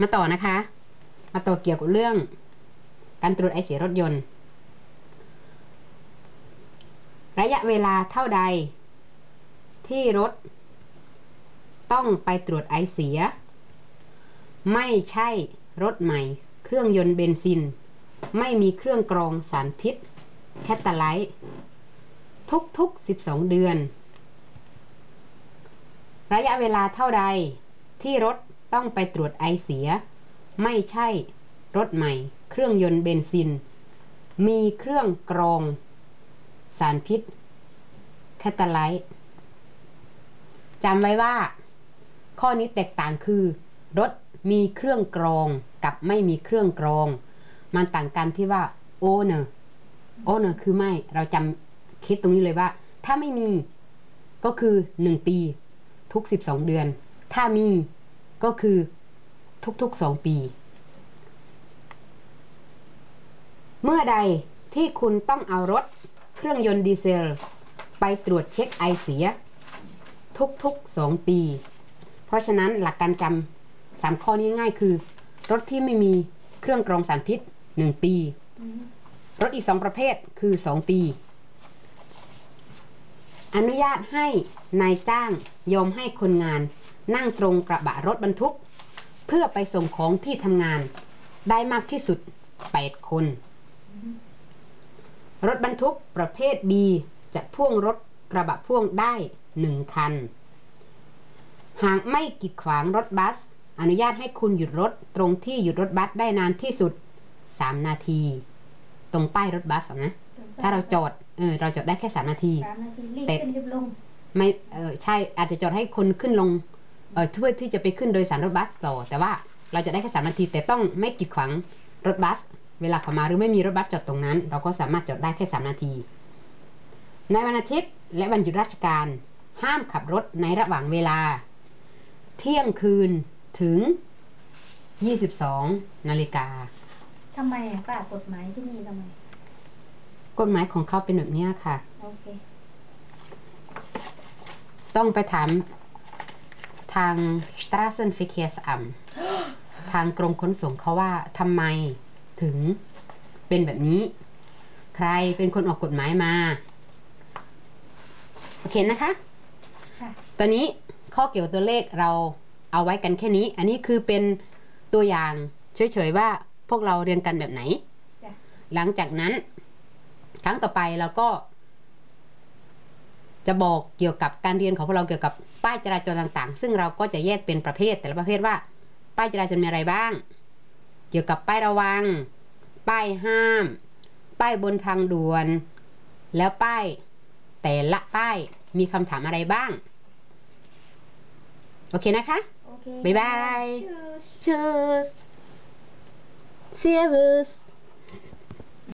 มาต่อนะคะ มาต่อเกี่ยวกับเรื่อง การตรวจไอเสียรถยนต์ ระยะเวลาเท่าใด ที่รถ ต้องไปตรวจไอเสีย ไม่ใช่รถใหม่ เครื่องยนต์เบนซิน ไม่มีเครื่องกรองสารพิษ แคตตาไลท์ทุกๆ 12 เดือน ระยะเวลาเท่าใดที่รถ ต้องไปตรวจไอเสีย ไม่ใช่ รถใหม่ เครื่องยนต์เบนซิน มีเครื่องกรอง สารพิษแคตาไลท์จำไว้ว่า ข้อนี้แตกต่างคือ รถมีเครื่องกรองกับไม่มีเครื่องกรอง มันต่างกันที่ว่า owner owner คือไม่เราจำคิดตรงนี้เลยว่า ถ้าไม่มีก็คือ 1 ปี ทุก 12 เดือน ถ้ามี ก็คือทุกๆ2ปี เมื่อใดที่คุณต้องเอารถเครื่องยนต์ดีเซล ไปตรวจเช็คไอเสีย ทุกๆ2ปี เพราะฉะนั้นหลักการจำสามข้อนี้ง่ายคือ รถที่ไม่มีเครื่องกรองสารพิษ1ปี รถอีก2ประเภทคือ2ปี อนุญาตให้นายจ้างยอมให้คนงานนั่งตรงกระบะรถบรรทุก เพื่อไปส่งของที่ทำงานได้มากที่สุด 8 คน รถบรรทุกประเภท B จะพ่วงรถกระบะพ่วงได้ 1 คัน หากไม่กีดขวางรถบัส อนุญาตให้คุณหยุดรถตรงที่หยุดรถบัสได้นานที่สุด 3 นาที ตรงป้ายรถบัสนะ ถ้าเราจอด เออเราจอดได้แค่3นาทีสามนาทีรีบแต่ขึ้นรีบลงไม่เออใช่อาจจะจอดให้คนขึ้นลงเออเพื่อที่จะไปขึ้นโดยสารรถบัสต่อแต่ว่าเราจะได้แค่สามนาที แต่ต้องไม่กีดขวางรถบัส เวลาเขามาหรือไม่มีรถบัสจอดตรงนั้น เราก็สามารถจอดได้แค่สามนาที ในวันอาทิตย์และวันหยุดราชการ ห้ามขับรถในระหว่างเวลา เที่ยงคืนถึง 22 นาฬิกาทำไมอะป้ากฎหมายที่นี่ทำไม กฎหมายของเขาเป็นแบบเนี้ยค่ะโอเคต้องไปถามทาง Straßenverkehrsamt ทางกรมขนส่งเขาว่าทำไมถึงเป็นแบบนี้ ใครเป็นคนออกกฎหมายมา โอเคนะคะค่ะตอนนี้ข้อเกี่ยวกับตัวเลขเราเอาไว้กันแค่นี้ อันนี้คือเป็นตัวอย่างเฉยๆว่าพวกเราเรียนกันแบบไหนจ้ะหลังจากนั้น ครั้งต่อไปเราก็ จะบอกเกี่ยวกับการเรียนของพวกเราเกี่ยวกับป้ายจราจรต่างๆ ซึ่งเราก็จะแยกเป็นประเภท แต่ละประเภทว่า ป้ายจราจรมีอะไรบ้าง เกี่ยวกับป้ายระวัง ป้ายห้าม ป้ายบนทางด่วน แล้วป้ายแต่ละป้ายมีคำถามอะไรบ้าง โอเคนะคะโอเคบ๊ายบาย Tschüss Tschüss Servus